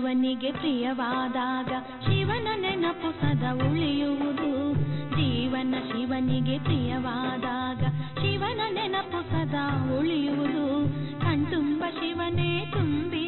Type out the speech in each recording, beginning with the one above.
ಜೀವನ ಶಿವನಿಗೆ ಪ್ರಿಯವಾದಾಗ ಶಿವನ ನೆನಪು ಸದಾ ಉಳಿಯುವುದು. ಜೀವನ ಶಿವನಿಗೆ ಪ್ರಿಯವಾದಾಗ ಶಿವನ ನೆನಪು ಸದಾ ಉಳಿಯುವುದು. ಕಣ್ತುಂಬ ಶಿವನೇ ತುಂಬಿರುವಾಗ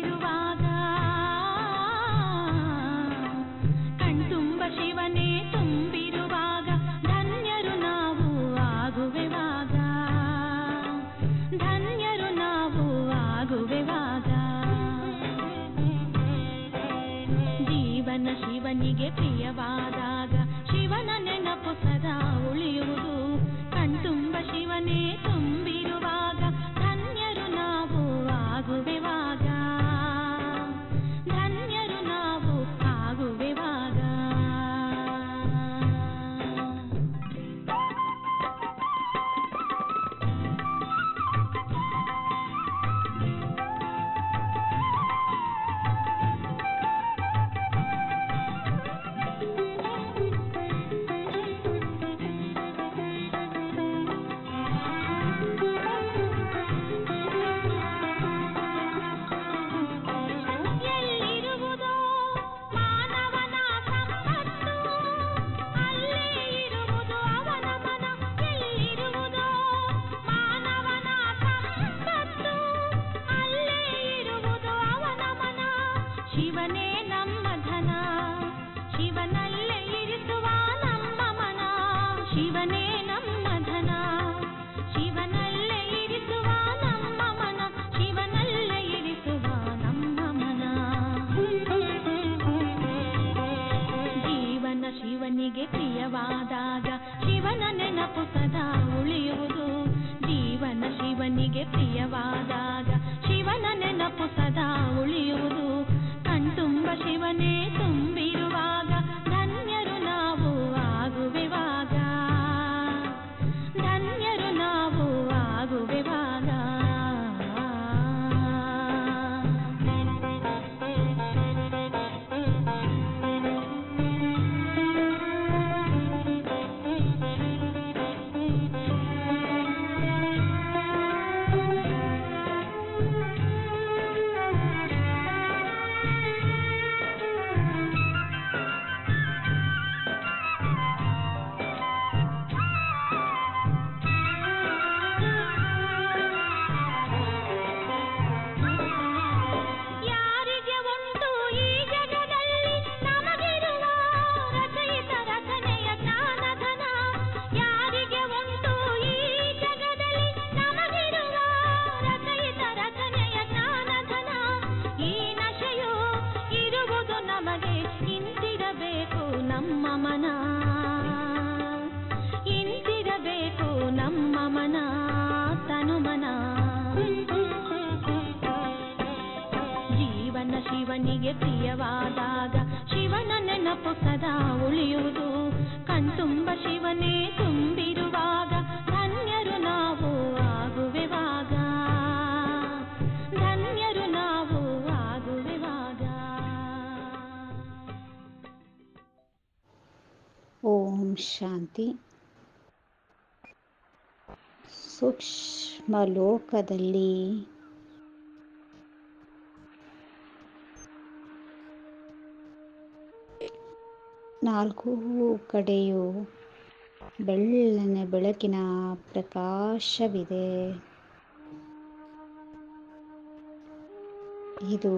ಶಿವನಿಗೆ ಪ್ರಿಯವಾದಾಗ ಶಿವನ ನೆನಪು ಸದಾ ಉಳಿಯುವುದು. ಜೀವನ ಶಿವನಿಗೆ ಪ್ರಿಯವಾದಾಗ ಶಿವನ ನೆನಪು ಸದಾ ಶಿವನಿಗೆ ಪ್ರಿಯವಾದಾಗ ಶಿವನ ನೆನಪು ಸದಾ ಉಳಿಯುವುದು. ಕಣ್ತುಂಬ ಶಿವನೇ ತುಂಬಿರುವಾಗ ಧನ್ಯರು ನಾವು ಆಗುವೆವಾಗ. ಧನ್ಯರು ನಾವು ಆಗುವೆವಾಗ. ಓಂ ಶಾಂತಿ. ಸೂಕ್ಷ್ಮ ಲೋಕದಲ್ಲಿ ನಾಲ್ಕು ಕಡೆಯೂ ಬೆಳ್ಳನೆ ಬೆಳಕಿನ ಪ್ರಕಾಶವಿದೆ. ಇದು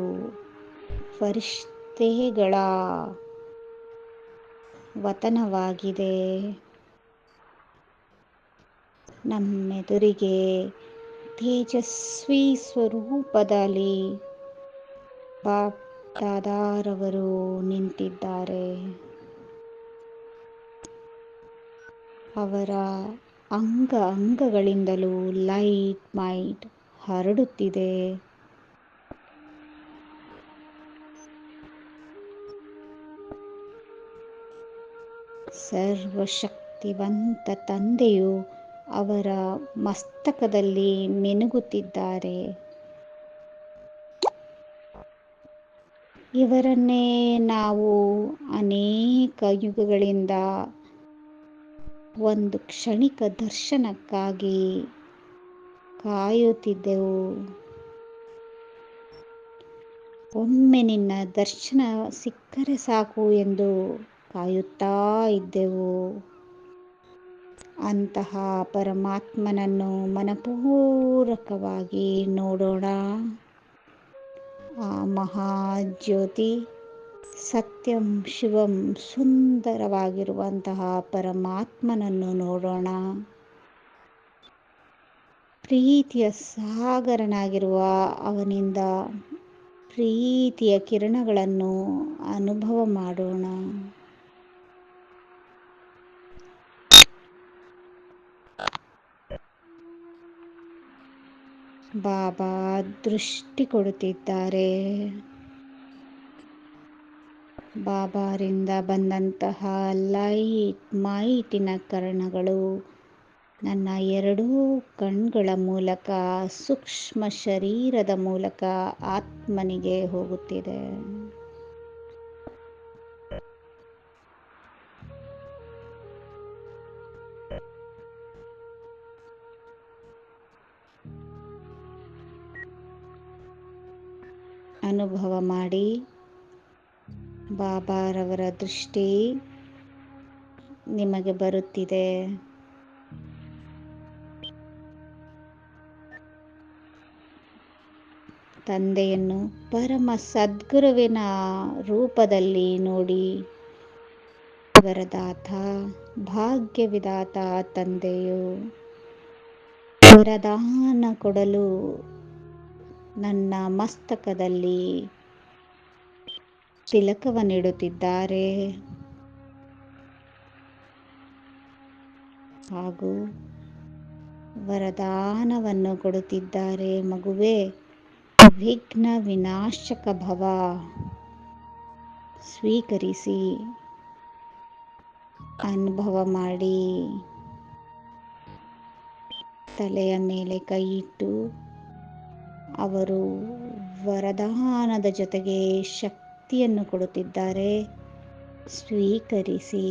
ಫರಿಷ್ಠೆಗಳ ವತನವಾಗಿದೆ. ನಮ್ಮೆದುರಿಗೆ ತೇಜಸ್ವಿ ಸ್ವರೂಪದಲ್ಲಿ ಬಾಪ್ ದಾದಾರವರು ನಿಂತಿದ್ದಾರೆ. ಅವರ ಅಂಗ ಅಂಗಗಳಿಂದಲೂ ಲೈಟ್ ಮೈಟ್ ಹರಡುತ್ತಿದೆ. ಸರ್ವಶಕ್ತಿವಂತ ತಂದೆಯು ಅವರ ಮಸ್ತಕದಲ್ಲಿ ಮಿನುಗುತ್ತಿದ್ದಾರೆ. ಇವರನ್ನೇ ನಾವು ಅನೇಕ ಯುಗಗಳಿಂದ ಒಂದು ಕ್ಷಣಿಕ ದರ್ಶನಕ್ಕಾಗಿ ಕಾಯುತ್ತಿದ್ದೆವು. ಒಮ್ಮೆ ನಿನ್ನ ದರ್ಶನ ಸಿಕ್ಕರೆ ಸಾಕು ಎಂದು ಕಾಯುತ್ತಾ ಇದ್ದೆವು. ಅಂತಹ ಪರಮಾತ್ಮನನ್ನು ಮನಪೂರ್ವಕವಾಗಿ ನೋಡೋಣ. ಆ ಮಹಾಜ್ಯೋತಿ ಸತ್ಯಂ ಶಿವಂ ಸುಂದರವಾಗಿರುವಂತಹ ಪರಮಾತ್ಮನನ್ನು ನೋಡೋಣ. ಪ್ರೀತಿಯ ಸಾಗರನಾಗಿರುವ ಅವನಿಂದ ಪ್ರೀತಿಯ ಕಿರಣಗಳನ್ನು ಅನುಭವ ಮಾಡೋಣ. ಬಾಬಾ ದೃಷ್ಟಿ ಕೊಡುತ್ತಿದ್ದಾರೆ. ಬಾಬಾರಿಂದ ಬಂದಂತಹ ಲೈಟ್ ಮೈಟಿನ ಕರಣಗಳು. ನನ್ನ ಎರಡೂ ಕಣ್ಗಳ ಮೂಲಕ, ಸೂಕ್ಷ್ಮ ಶರೀರದ ಮೂಲಕ ಆತ್ಮನಿಗೆ ಹೋಗುತ್ತಿದೆ. ಅನುಭವ ಮಾಡಿ. ಬಾಬಾರವರ ದೃಷ್ಟಿ ನಿಮಗೆ ಬರುತ್ತಿದೆ. ತಂದೆಯನ್ನು ಪರಮ ಸದ್ಗುರುವಿನ ರೂಪದಲ್ಲಿ ನೋಡಿ ವರದಾತ ಭಾಗ್ಯವಿದಾತ ತಂದೆಯು ವರದಾನ ಕೊಡಲು ನನ್ನ ಮಸ್ತಕದಲ್ಲಿ ತಿಲಕವನ್ನಿಡುತ್ತಿದ್ದಾರೆ ಹಾಗೂ ವರದಾನವನ್ನು ಕೊಡುತ್ತಿದ್ದಾರೆ. ಮಗುವೆ, ವಿಘ್ನ ವಿನಾಶಕ ಭವ. ಸ್ವೀಕರಿಸಿ. ಅನುಭವ ಮಾಡಿ. ತಲೆಯ ಮೇಲೆ ಕೈ ಇಟ್ಟು ಅವರು ವರದಾನದ ಜೊತೆಗೆ ಶಕ್ತಿಯನ್ನು ಕೊಡುತ್ತಿದ್ದಾರೆ. ಸ್ವೀಕರಿಸಿ.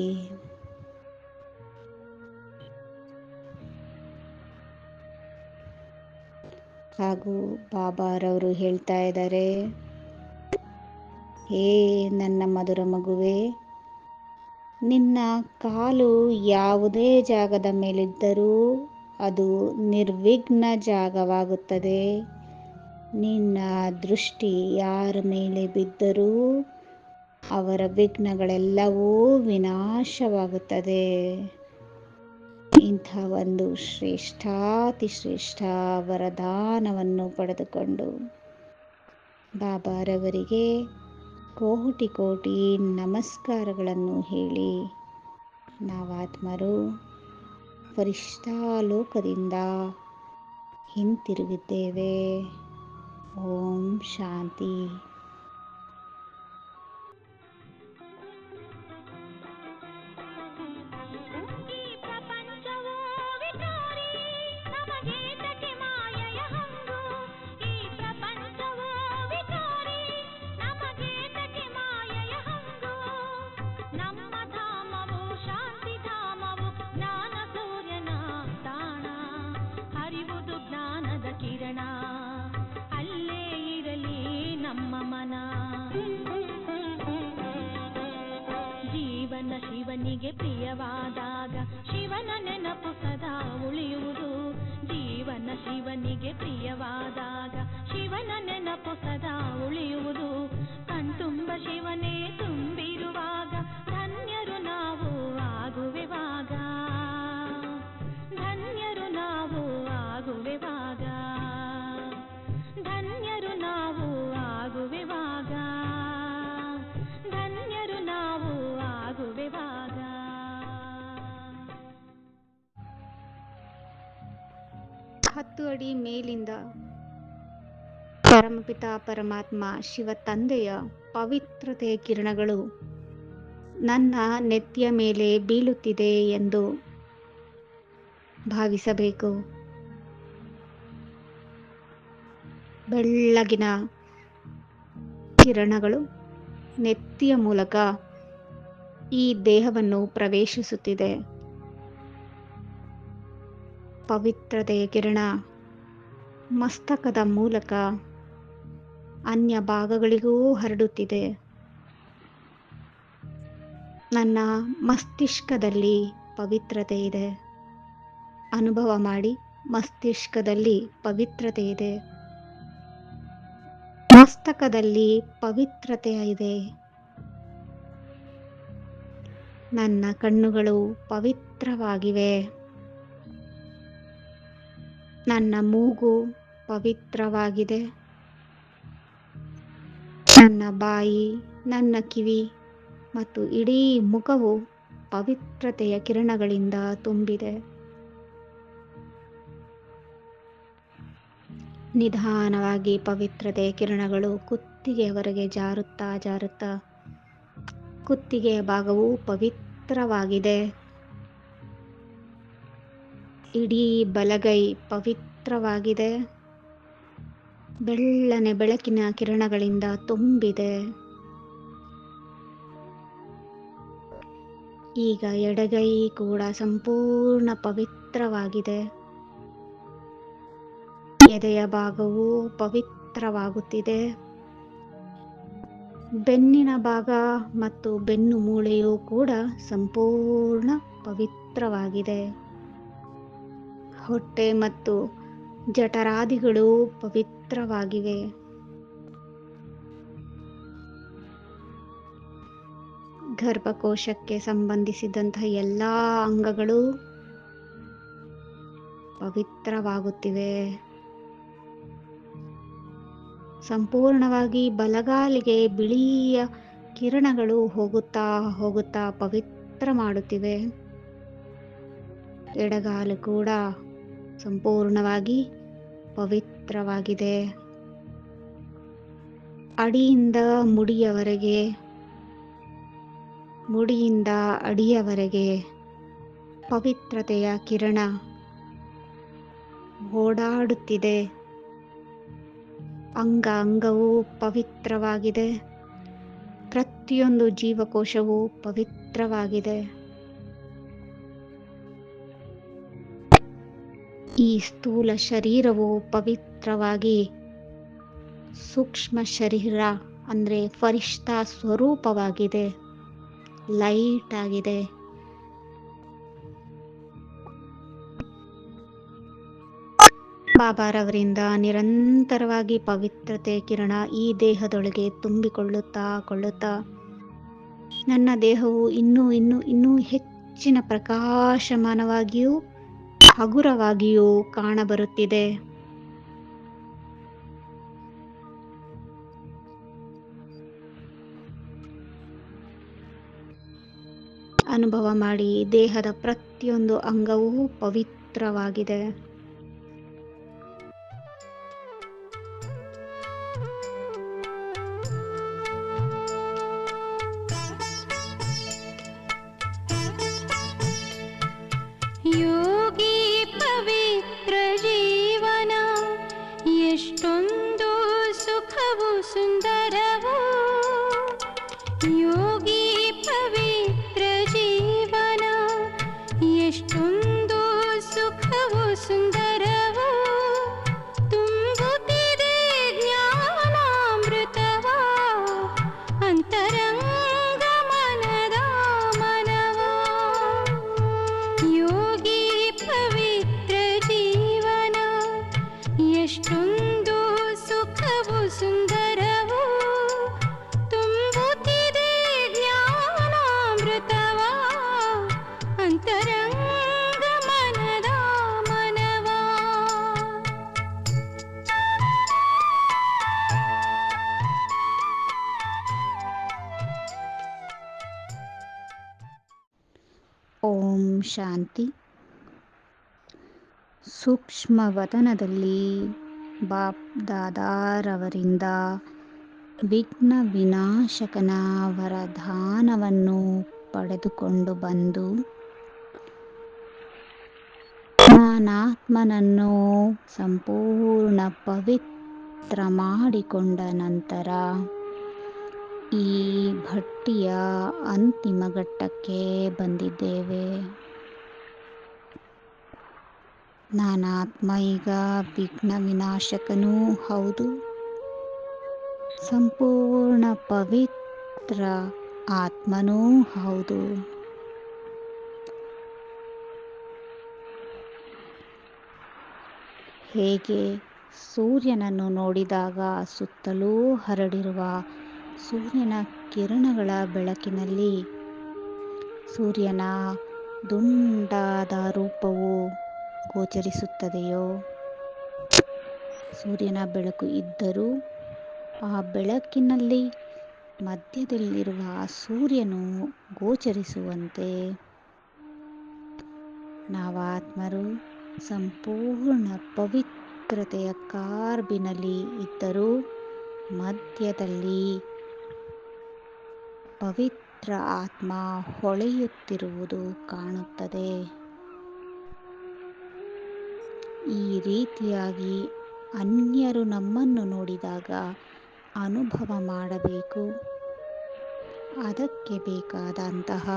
ಹಾಗೂ ಬಾಬಾರವರು ಹೇಳ್ತಾ ಇದ್ದಾರೆ, ಹೇ ನನ್ನ ಮಧುರ ಮಗುವೆ, ನಿನ್ನ ಕಾಲು ಯಾವುದೇ ಜಾಗದ ಮೇಲಿದ್ದರೂ ಅದು ನಿರ್ವಿಘ್ನ ಜಾಗವಾಗುತ್ತದೆ. ನಿನ್ನ ದೃಷ್ಟಿ ಯಾರ ಮೇಲೆ ಬಿದ್ದರೂ ಅವರ ವಿಘ್ನಗಳೆಲ್ಲವೂ ವಿನಾಶವಾಗುತ್ತದೆ. ಇಂಥ ಒಂದು ಶ್ರೇಷ್ಠಾತಿ ಶ್ರೇಷ್ಠ ವರದಾನವನ್ನು ಪಡೆದುಕೊಂಡು ಬಾಬಾರವರಿಗೆ ಕೋಟಿ ಕೋಟಿ ನಮಸ್ಕಾರಗಳನ್ನು ಹೇಳಿ, ನಾವಾತ್ಮರು ಪರಿಷ್ಠಾಲೋಕದಿಂದ ಹಿಂತಿರುಗಿದ್ದೇವೆ. ಓಂ ಶಾಂತಿ ಶಿವನಿಗೆ ಪ್ರಿಯವಾದಾಗ ಶಿವನ ನೆನಪು ಸದಾ ಉಳಿಯುವುದು. ಜೀವನ ಶಿವನಿಗೆ ಪ್ರಿಯವಾದಾಗ ಶಿವನ ನೆನಪು ಸದಾ ಉಳಿಯುವುದು. ಕಣ್ತುಂಬ ಶಿವನೇ ಹತ್ತು ಅಡಿ ಮೇಲಿಂದ ಪರಮಪಿತ ಪರಮಾತ್ಮ ಶಿವ ತಂದೆಯ ಪವಿತ್ರತೆಯ ಕಿರಣಗಳು ನನ್ನ ನೆತ್ತಿಯ ಮೇಲೆ ಬೀಳುತ್ತಿದೆ ಎಂದು ಭಾವಿಸಬೇಕು. ಬೆಳ್ಳಗಿನ ಕಿರಣಗಳು ನೆತ್ತಿಯ ಮೂಲಕ ಈ ದೇಹವನ್ನು ಪ್ರವೇಶಿಸುತ್ತಿದೆ. ಪವಿತ್ರತೆಯ ಕಿರಣ. ಮಸ್ತಕದ ಮೂಲಕ ಅನ್ಯ ಭಾಗಗಳಿಗೂ ಹರಡುತ್ತಿದೆ. ನನ್ನ ಮಸ್ತಿಷ್ಕದಲ್ಲಿ ಪವಿತ್ರತೆ ಇದೆ. ಅನುಭವ ಮಾಡಿ ಮಸ್ತಿಷ್ಕದಲ್ಲಿ ಪವಿತ್ರತೆ ಇದೆ. ಮಸ್ತಕದಲ್ಲಿ ಪವಿತ್ರತೆ ಇದೆ. ನನ್ನ ಕಣ್ಣುಗಳು ಪವಿತ್ರವಾಗಿವೆ. ನನ್ನ ಮೂಗು ಪವಿತ್ರವಾಗಿದೆ. ನನ್ನ ಬಾಯಿ, ನನ್ನ ಕಿವಿ ಮತ್ತು ಇಡೀ ಮುಖವು ಪವಿತ್ರತೆಯ ಕಿರಣಗಳಿಂದ ತುಂಬಿದೆ. ನಿಧಾನವಾಗಿ ಪವಿತ್ರತೆಯ ಕಿರಣಗಳು ಕುತ್ತಿಗೆಯವರೆಗೆ ಜಾರುತ್ತಾ ಜಾರುತ್ತಾ ಕುತ್ತಿಗೆಯ ಭಾಗವು ಪವಿತ್ರವಾಗಿದೆ. ಇಡೀ ಬಲಗೈ ಪವಿತ್ರವಾಗಿದೆ. ಬೆಳ್ಳನೆ ಬೆಳಕಿನ ಕಿರಣಗಳಿಂದ ತುಂಬಿದೆ. ಈಗ ಎಡಗೈ ಕೂಡ ಸಂಪೂರ್ಣ ಪವಿತ್ರವಾಗಿದೆ. ಎದೆಯ ಭಾಗವು ಪವಿತ್ರವಾಗುತ್ತಿದೆ. ಬೆನ್ನಿನ ಭಾಗ ಮತ್ತು ಬೆನ್ನು ಮೂಳೆಯು ಕೂಡ ಸಂಪೂರ್ಣ ಪವಿತ್ರವಾಗಿದೆ. ಹೊಟ್ಟೆ ಮತ್ತು ಜಠರಾದಿಗಳು ಪವಿತ್ರವಾಗಿವೆ. ಗರ್ಭಕೋಶಕ್ಕೆ ಸಂಬಂಧಿಸಿದಂತಹ ಎಲ್ಲ ಅಂಗಗಳು ಪವಿತ್ರವಾಗುತ್ತಿವೆ. ಸಂಪೂರ್ಣವಾಗಿ ಬಲಗಾಲಿಗೆ ಬಿಳಿಯ ಕಿರಣಗಳು ಹೋಗುತ್ತಾ ಹೋಗುತ್ತಾ ಪವಿತ್ರ ಮಾಡುತ್ತಿವೆ. ಎಡಗಾಲು ಕೂಡ ಸಂಪೂರ್ಣವಾಗಿ ಪವಿತ್ರವಾಗಿದೆ. ಅಡಿಯಿಂದ ಮುಡಿಯವರೆಗೆ, ಮುಡಿಯಿಂದ ಅಡಿಯವರೆಗೆ ಪವಿತ್ರತೆಯ ಕಿರಣ ಓಡಾಡುತ್ತಿದೆ. ಅಂಗ ಅಂಗವು ಪವಿತ್ರವಾಗಿದೆ. ಪ್ರತಿಯೊಂದು ಜೀವಕೋಶವು ಪವಿತ್ರವಾಗಿದೆ. ಈ ಸ್ಥೂಲ ಶರೀರವು ಪವಿತ್ರವಾಗಿ ಸೂಕ್ಷ್ಮ ಶರೀರ ಅಂದರೆ ಫರಿಷ್ಠ ಸ್ವರೂಪವಾಗಿದೆ. ಲೈಟ್ ಆಗಿದೆ. ಬಾಬಾರವರಿಂದ ನಿರಂತರವಾಗಿ ಪವಿತ್ರತೆ ಕಿರಣ ಈ ದೇಹದೊಳಗೆ ತುಂಬಿಕೊಳ್ಳುತ್ತಾ ಕೊಳ್ಳುತ್ತಾ ನನ್ನ ದೇಹವು ಇನ್ನೂ ಇನ್ನೂ ಇನ್ನೂ ಹೆಚ್ಚಿನ ಪ್ರಕಾಶಮಾನವಾಗಿಯೂ ಹಗುರವಾಗಿಯೂ ಕಾಣಬರುತ್ತಿದೆ. ಅನುಭವ ಮಾಡಿ ದೇಹದ ಪ್ರತಿಯೊಂದು ಅಂಗವೂ ಪವಿತ್ರವಾಗಿದೆ. सुंदर सुख वो सुंदर ಓಂ ಶಾಂತಿ. ಸೂಕ್ಷ್ಮ ಸೂಕ್ಷ್ಮವತನದಲ್ಲಿ ಬಾಪ್ ದಾದಾರವರಿಂದ ವಿಘ್ನ ವಿನಾಶಕನ ವರದಾನವನ್ನು ಪಡೆದುಕೊಂಡು ಬಂದು ನಾನಾತ್ಮನನ್ನು ಸಂಪೂರ್ಣ ಪವಿತ್ರ ಮಾಡಿಕೊಂಡ ನಂತರ ಈ ಭಟ್ಟಿಯ ಅಂತಿಮ ಘಟ್ಟಕ್ಕೆ ಬಂದಿದ್ದೇವೆ. ನಾನಾತ್ಮ ಈಗ ವಿಘ್ನ ವಿನಾಶಕನೂ ಹೌದು. ಸಂಪೂರ್ಣ ಪವಿತ್ರ ಆತ್ಮನೂ ಹೌದು. ಹೇಗೆ ಸೂರ್ಯನನ್ನು ನೋಡಿದಾಗ ಸುತ್ತಲೂ ಹರಡಿರುವ ಸೂರ್ಯನ ಕಿರಣಗಳ ಬೆಳಕಿನಲ್ಲಿ. ಸೂರ್ಯನ ದುಂಡಾದ ರೂಪವು ಗೋಚರಿಸುತ್ತದೆಯೋ? ಸೂರ್ಯನ ಬೆಳಕು ಇದ್ದರೂ ಆ ಬೆಳಕಿನಲ್ಲಿ ಮಧ್ಯದಲ್ಲಿರುವ ಸೂರ್ಯನು ಗೋಚರಿಸುವಂತೆ. ನಾವಾತ್ಮರು ಸಂಪೂರ್ಣ ಪವಿತ್ರತೆಯ ಕಾರ್ಬಿನಲ್ಲಿ ಇದ್ದರೂ ಮಧ್ಯದಲ್ಲಿ ಪವಿತ್ರ ಆತ್ಮ ಹೊಳೆಯುತ್ತಿರುವುದು ಕಾಣುತ್ತದೆ. ಈ ರೀತಿಯಾಗಿ ಅನ್ಯರು ನಮ್ಮನ್ನು ನೋಡಿದಾಗ ಅನುಭವ ಮಾಡಬೇಕು. ಅದಕ್ಕೆ ಬೇಕಾದಂತಹ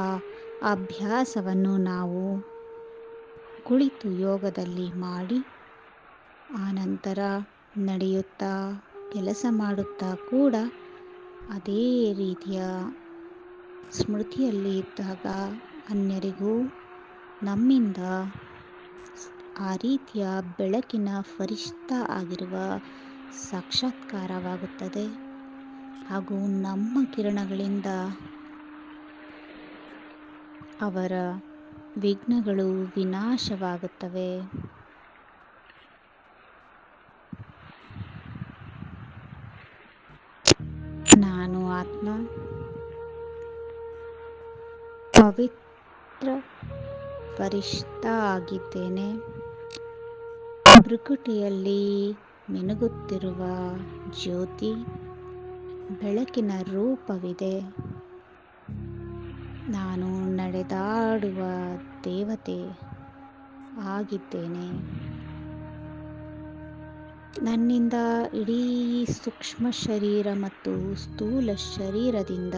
ಅಭ್ಯಾಸವನ್ನು ನಾವು ಕುಳಿತು ಯೋಗದಲ್ಲಿ ಮಾಡಿ ಆನಂತರ ನಡೆಯುತ್ತಾ, ಕೆಲಸ ಮಾಡುತ್ತಾ ಕೂಡ ಅದೇ ರೀತಿಯ ಸ್ಮೃತಿಯಲ್ಲಿ ಇದ್ದಾಗ ಅನ್ಯರಿಗೂ ನಮ್ಮಿಂದ ಆ ರೀತಿಯ ಬೆಳಕಿನ ಫರಿಷ್ಠ ಆಗಿರುವ ಸಾಕ್ಷಾತ್ಕಾರವಾಗುತ್ತದೆ. ಹಾಗೂ ನಮ್ಮ ಕಿರಣಗಳಿಂದ ಅವರ ವಿಘ್ನಗಳು ವಿನಾಶವಾಗುತ್ತವೆ. ನಾನು ಆತ್ಮ ಪವಿತ್ರ ಪರಿಷ್ಠ ಆಗಿದ್ದೇನೆ ಭೃಕುಟಿಯಲ್ಲಿ ಮಿನುಗುತ್ತಿರುವ ಜ್ಯೋತಿ ಬೆಳಕಿನ ರೂಪವಿದೆ. ನಾನು ನಡೆದಾಡುವ ದೇವತೆ ಆಗಿದ್ದೇನೆ. ನನ್ನಿಂದ ಇಡೀ ಸೂಕ್ಷ್ಮ ಶರೀರ ಮತ್ತು ಸ್ಥೂಲ ಶರೀರದಿಂದ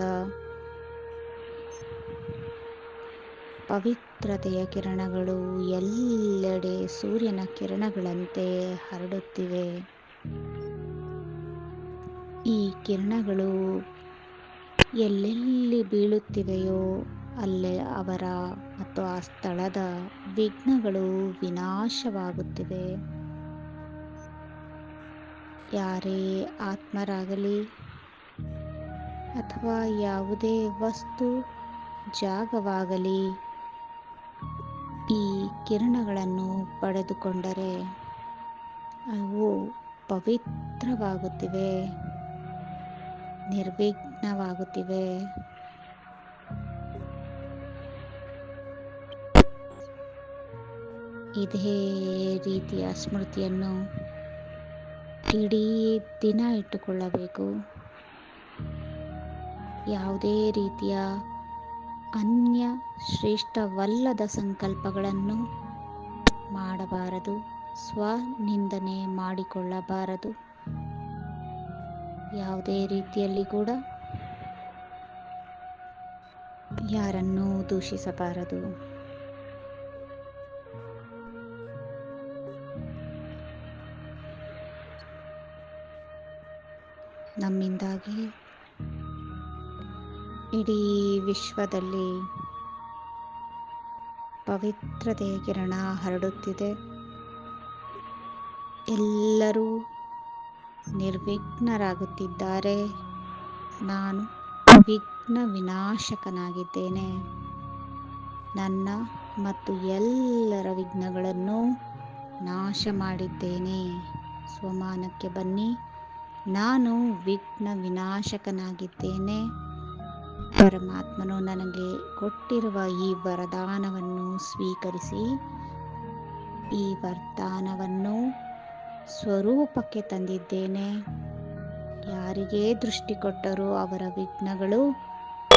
ಪವಿತ್ರತೆಯ ಕಿರಣಗಳು ಎಲ್ಲೆಡೆ ಸೂರ್ಯನ ಕಿರಣಗಳಂತೆ ಹರಡುತ್ತಿವೆ. ಈ ಕಿರಣಗಳು ಎಲ್ಲೆಲ್ಲಿ ಬೀಳುತ್ತಿವೆಯೋ ಅಲ್ಲೇ ಅವರ ಮತ್ತು ಆ ಸ್ಥಳದ ವಿಘ್ನಗಳು ವಿನಾಶವಾಗುತ್ತಿವೆ. ಯಾರೇ ಆತ್ಮರಾಗಲಿ ಅಥವಾ ಯಾವುದೇ ವಸ್ತು, ಜಾಗವಾಗಲಿ ಕಿರಣಗಳನ್ನು ಪಡೆದುಕೊಂಡರೆ ಅವು ಪವಿತ್ರವಾಗುತ್ತಿವೆ, ನಿರ್ವಿಘ್ನವಾಗುತ್ತಿವೆ. ಇದೇ ರೀತಿಯ ಸ್ಮೃತಿಯನ್ನು ಇಡೀ ದಿನ ಇಟ್ಟುಕೊಳ್ಳಬೇಕು. ಯಾವುದೇ ರೀತಿಯ ಅನ್ಯ ಶ್ರೇಷ್ಠವಲ್ಲದ ಸಂಕಲ್ಪಗಳನ್ನು ಮಾಡಬಾರದು. ಸ್ವನಿಂದನೆ ಮಾಡಿಕೊಳ್ಳಬಾರದು. ಯಾವುದೇ ರೀತಿಯಲ್ಲಿ ಕೂಡ ಯಾರನ್ನೂ ದೂಷಿಸಬಾರದು. ನಮ್ಮಿಂದಾಗಿ ಇಡೀ ವಿಶ್ವದಲ್ಲಿ ಪವಿತ್ರತೆಯ ಕಿರಣ ಹರಡುತ್ತಿದೆ. ಎಲ್ಲರೂ ನಿರ್ವಿಘ್ನರಾಗುತ್ತಿದ್ದಾರೆ. ನಾನು ವಿಘ್ನ ವಿನಾಶಕನಾಗಿದ್ದೇನೆ ನನ್ನ ಮತ್ತು ಎಲ್ಲರ ವಿಘ್ನಗಳನ್ನು ನಾಶ ಮಾಡಿದ್ದೇನೆ ಸ್ವಮಾನಕ್ಕೆ ಬನ್ನಿ. ನಾನು ವಿಘ್ನ ವಿನಾಶಕನಾಗಿದ್ದೇನೆ ಪರಮಾತ್ಮನು ನನಗೆ ಕೊಟ್ಟಿರುವ ಈ ವರದಾನವನ್ನು ಸ್ವೀಕರಿಸಿ, ಈ ವರದಾನವನ್ನು ಸ್ವರೂಪಕ್ಕೆ ತಂದಿದ್ದೇನೆ. ಯಾರಿಗೆ ದೃಷ್ಟಿ ಕೊಟ್ಟರೂ ಅವರ ವಿಘ್ನಗಳು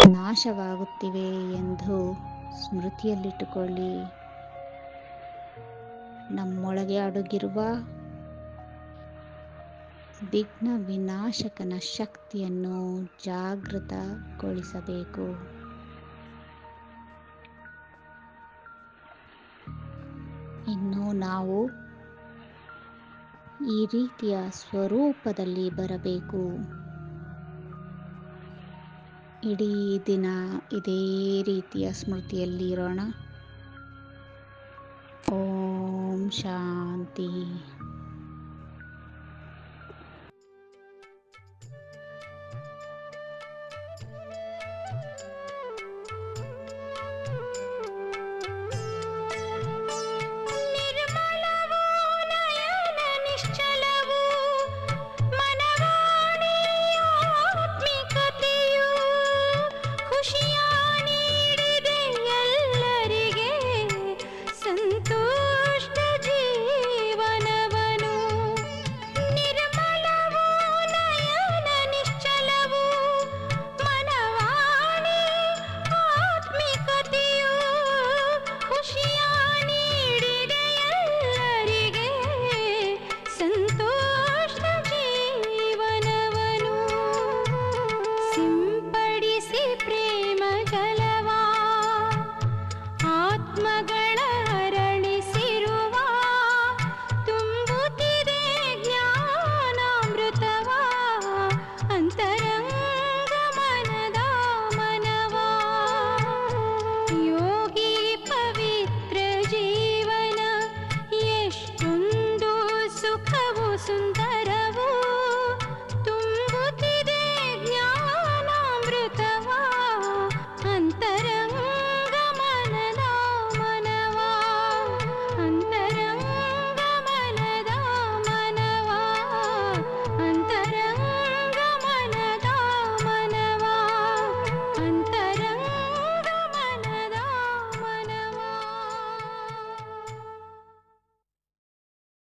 ನಾಶವಾಗುತ್ತಿವೆ ಎಂದು ಸ್ಮೃತಿಯಲ್ಲಿಟ್ಟುಕೊಳ್ಳಿ. ನಮ್ಮೊಳಗೆ ಅಡಗಿರುವ ವಿಘ್ನ ವಿನಾಶಕನ ಶಕ್ತಿಯನ್ನು ಜಾಗೃತಗೊಳಿಸಬೇಕು. ಇನ್ನು ನಾವು ಈ ರೀತಿಯ ಸ್ವರೂಪದಲ್ಲಿ ಬರಬೇಕು. ಇಡೀ ದಿನ ಇದೇ ರೀತಿಯ ಸ್ಮೃತಿಯಲ್ಲಿ ಇರೋಣ ಓಂ ಶಾಂತಿ.